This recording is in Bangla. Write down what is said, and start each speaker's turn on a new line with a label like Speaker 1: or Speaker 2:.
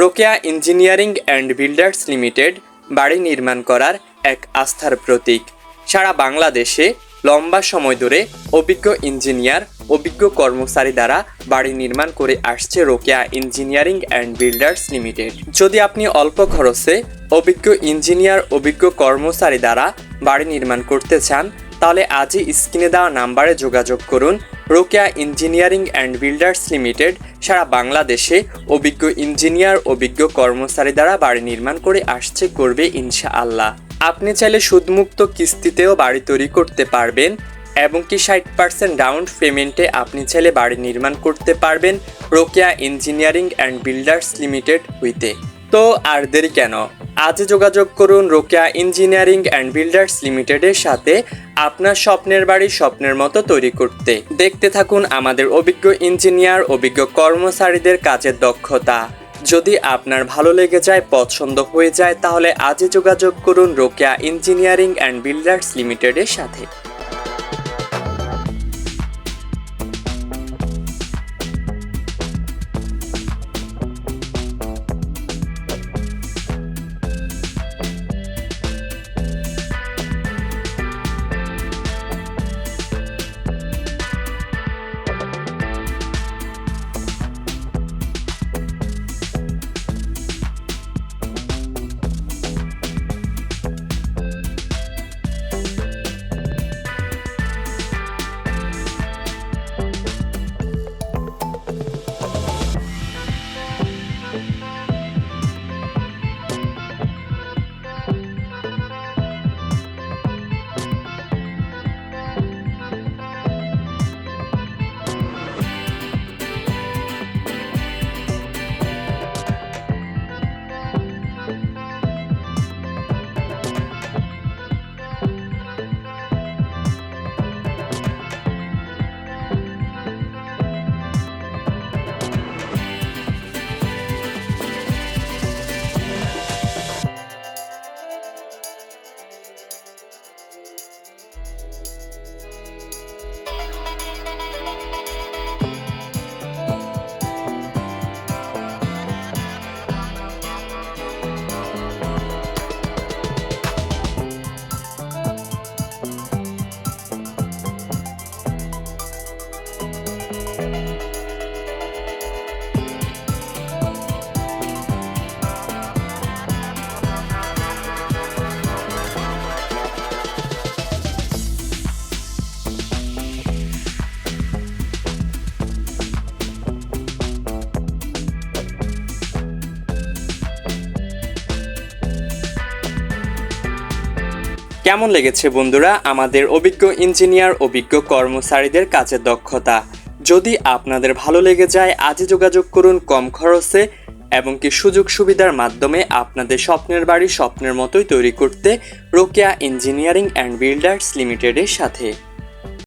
Speaker 1: Rokeya engineering and builders limited বাড়ি নির্মাণ করার এক আস্থার প্রতীক। সারা বাংলাদেশে লম্বা সময় ধরে অভিজ্ঞ ইঞ্জিনিয়ার, অভিজ্ঞ কর্মচারী দ্বারা বাড়ি নির্মাণ করে আসছে Rokeya engineering and builders limited. যদি আপনি অল্প খরচে অভিজ্ঞ ইঞ্জিনিয়ার, অভিজ্ঞ কর্মচারী দ্বারা বাড়ি নির্মাণ করতে চান তাহলে আজই স্ক্রিনে দেওয়া নাম্বারে যোগাযোগ করুন। Rokeya engineering and builders limited সারা বাংলাদেশে অভিজ্ঞ ইঞ্জিনিয়ার, অভিজ্ঞ কর্মচারী দ্বারা বাড়ি নির্মাণ করে আসছে, করবে ইনশাআল্লাহ। আপনি চাইলে সুদমুক্ত কিস্তিতেও বাড়ি তৈরি করতে পারবেন এবং কি ষাট পার্সেন্ট ডাউন পেমেন্টে আপনি চাইলে বাড়ি নির্মাণ করতে পারবেন Rokeya engineering and builders limited হইতে তো আর দেরি কেন? আজই যোগাযোগ করুন রোকেয়া ইঞ্জিনিয়ারিং অ্যান্ড বিল্ডার্স লিমিটেডের সাথে আপনার স্বপ্নের বাড়ি স্বপ্নের মতো তৈরি করতে। দেখতে থাকুন আমাদের অভিজ্ঞ ইঞ্জিনিয়ার, অভিজ্ঞ কর্মচারীদের কাজের দক্ষতা। যদি আপনার ভালো লেগে যায়, পছন্দ হয়ে যায়, তাহলে আজই যোগাযোগ করুন রোকেয়া ইঞ্জিনিয়ারিং অ্যান্ড বিল্ডার্স লিমিটেডের সাথে। কেমন লেগেছে বন্ধুরা আমাদের অভিজ্ঞ ইঞ্জিনিয়ার, অভিজ্ঞ কর্মচারীদের কাজের দক্ষতা? যদি আপনাদের ভালো লেগে যায়, আজই যোগাযোগ করুন কম খরচে এবং কি সুযোগ সুবিধার মাধ্যমে আপনাদের স্বপ্নের বাড়ি স্বপ্নের মতোই তৈরি করতে রোকেয়া ইঞ্জিনিয়ারিং অ্যান্ড বিল্ডার্স লিমিটেডের সাথে।